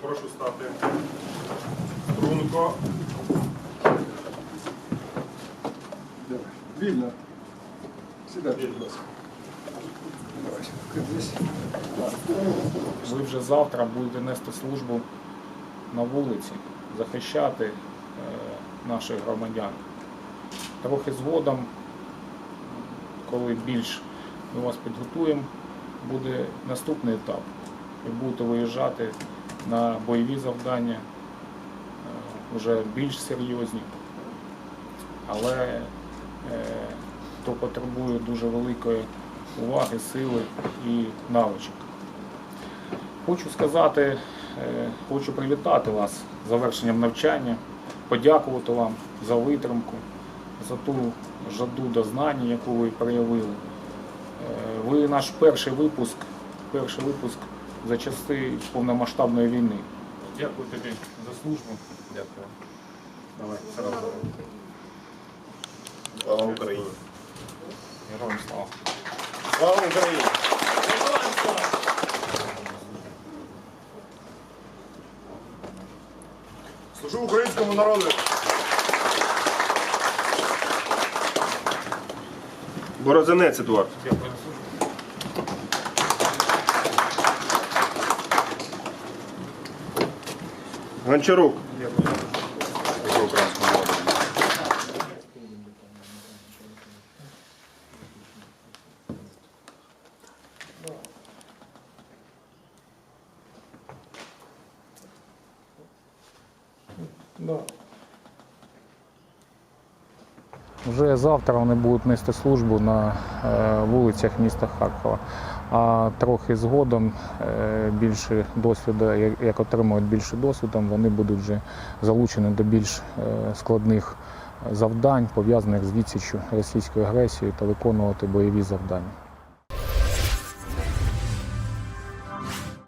Прошу стати. Струнко. Вільно. Сідайте, будь ласка. Ви вже завтра будете нести службу на вулиці, захищати е, наших громадян. Трохи згодом, коли більш ми вас підготуємо, буде наступний етап. Ви будете виїжджати на бойові завдання, е, вже більш серйозні, але е, то потребує дуже великої уваги, сили і навичок. Хочу сказати, е, хочу привітати вас з завершенням навчання, подякувати вам за витримку, за ту жаду до знань, яку ви проявили. Ви наш перший випуск, перший випуск за часи повномасштабної війни. Дякую тобі за службу. Дякую. Давай, сразу. Слава Україні. Героям слава. Слава Україні! Служу українському народу. Борозанець Едуард. Дякую за службу. Гончарук. Дякую. Служу українському народу. Вже завтра вони будуть нести службу на е, вулицях міста Харкова. А трохи згодом е, більше досвіду, як- отримують більше досвіду, вони будуть вже залучені до більш е, складних завдань, пов'язаних з відсіччю російської агресії та виконувати бойові завдання.